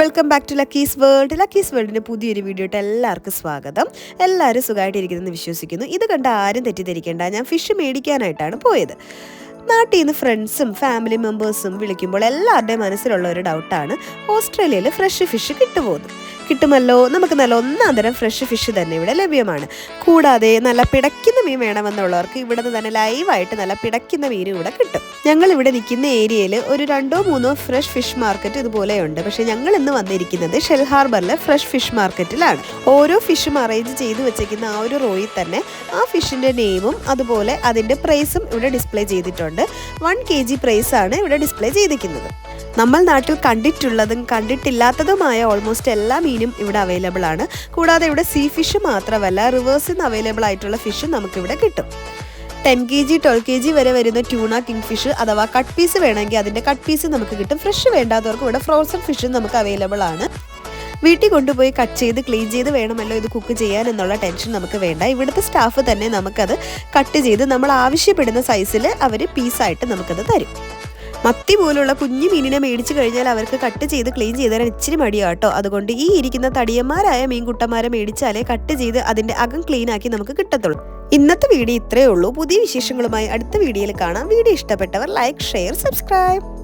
Welcome back to Lucky's world Lucky's വേൾഡിന്റെ പുതിയൊരു വീഡിയോയിട്ട് എല്ലാവർക്കും സ്വാഗതം. എല്ലാവരും സുഖമായിട്ടിരിക്കുന്നെന്ന് വിശ്വസിക്കുന്നു. ഇത് കണ്ട് ആരും തെറ്റിദ്ധരിക്കേണ്ട. ഞാൻ ഫിഷ് മേടിക്കാനായിട്ടാണ് പോയത്. നാട്ടിൽ നിന്ന് ഫ്രണ്ട്സും ഫാമിലി മെമ്പേഴ്സും വിളിക്കുമ്പോൾ എല്ലാവരുടെയും മനസ്സിലുള്ള ഒരു ഡൗട്ടാണ് ഓസ്ട്രേലിയയിൽ ഫ്രഷ് ഫിഷ് കിട്ടുമോ എന്ന്. കിട്ടുമല്ലോ? നമുക്ക് നല്ല ഒന്നാം തരം ഫ്രഷ് ഫിഷ് തന്നെ ഇവിടെ ലഭ്യമാണ്. കൂടാതെ നല്ല പിടയ്ക്കുന്ന മീൻ വേണമെന്നുള്ളവർക്ക് ഇവിടെ നിന്ന് തന്നെ ലൈവായിട്ട് നല്ല പിടയ്ക്കുന്ന മീനും ഇവിടെ കിട്ടും. ഞങ്ങൾ ഇവിടെ നിൽക്കുന്ന ഏരിയയിൽ ഒരു രണ്ടോ മൂന്നോ ഫ്രഷ് ഫിഷ് മാർക്കറ്റ് ഇതുപോലെയുണ്ട്. പക്ഷേ ഞങ്ങൾ ഇന്ന് വന്നിരിക്കുന്നത് ഷെൽ ഹാർബറിലെ ഫ്രഷ് ഫിഷ് മാർക്കറ്റിലാണ് ഓരോ ഫിഷും അറേഞ്ച് ചെയ്ത് വെച്ചേക്കുന്ന ആ ഒരു റോയിൽ തന്നെ ആ ഫിഷിന്റെ നെയിമും അതുപോലെ അതിന്റെ പ്രൈസും ഇവിടെ ഡിസ്പ്ലേ ചെയ്തിട്ടുണ്ട്. വൺ കെ ജി പ്രൈസാണ് ഇവിടെ ഡിസ്പ്ലേ ചെയ്തിരിക്കുന്നത്. നമ്മൾ നാട്ടിൽ കണ്ടിട്ടുള്ളതും കണ്ടിട്ടില്ലാത്തതുമായ ഓൾമോസ്റ്റ് എല്ലാ മീനും ഇവിടെ അവൈലബിൾ ആണ്. കൂടാതെ ഇവിടെ സീ ഫിഷ് മാത്രമല്ല റിവേഴ്സിൽ നിന്ന് അവൈലബിൾ ആയിട്ടുള്ള ഫിഷും നമുക്കിവിടെ കിട്ടും. Ten K G twelve K G വരെ വരുന്ന ട്യൂണ കിങ് ഫിഷ് അഥവാ കട്ട് പീസ് വേണമെങ്കിൽ അതിന്റെ കട്ട് പീസ് നമുക്ക് കിട്ടും. ഫ്രഷ് വേണ്ടാത്തവർക്ക് ഇവിടെ ഫ്രോസൺ ഫിഷും നമുക്ക് അവൈലബിൾ ആണ്. വീട്ടിൽ കൊണ്ടുപോയി കട്ട് ചെയ്ത് ക്ലീൻ ചെയ്ത് വേണമല്ലോ ഇത് കുക്ക് ചെയ്യാൻ എന്നുള്ള ടെൻഷൻ നമുക്ക് വേണ്ട. ഇവിടുത്തെ സ്റ്റാഫ് തന്നെ നമുക്കത് കട്ട് ചെയ്ത് നമ്മൾ ആവശ്യപ്പെടുന്ന സൈസിൽ അവർ പീസായിട്ട് നമുക്കത് തരും. മത്തി പോലുള്ള കുഞ്ഞു മീനിനെ മേടിച്ചു കഴിഞ്ഞാൽ അവർക്ക് കട്ട് ചെയ്ത് ക്ലീൻ ചെയ്ത് തരാൻ ഇച്ചിരി മടിയാട്ടോ അതുകൊണ്ട് ഈ ഇരിക്കുന്ന തടിയന്മാരായ മീൻകുട്ടന്മാരെ മേടിച്ചാലേ കട്ട് ചെയ്ത് അതിന്റെ അകം ക്ലീൻ ആക്കി നമുക്ക് കിട്ടത്തുള്ളൂ. ഇന്നത്തെ വീഡിയോ ഇത്രയേ ഉള്ളൂ. പുതിയ വിശേഷങ്ങളുമായി അടുത്ത വീഡിയോയിൽ കാണാം. വീഡിയോ ഇഷ്ടപ്പെട്ടവർ ലൈക്ക് ഷെയർ സബ്സ്ക്രൈബ്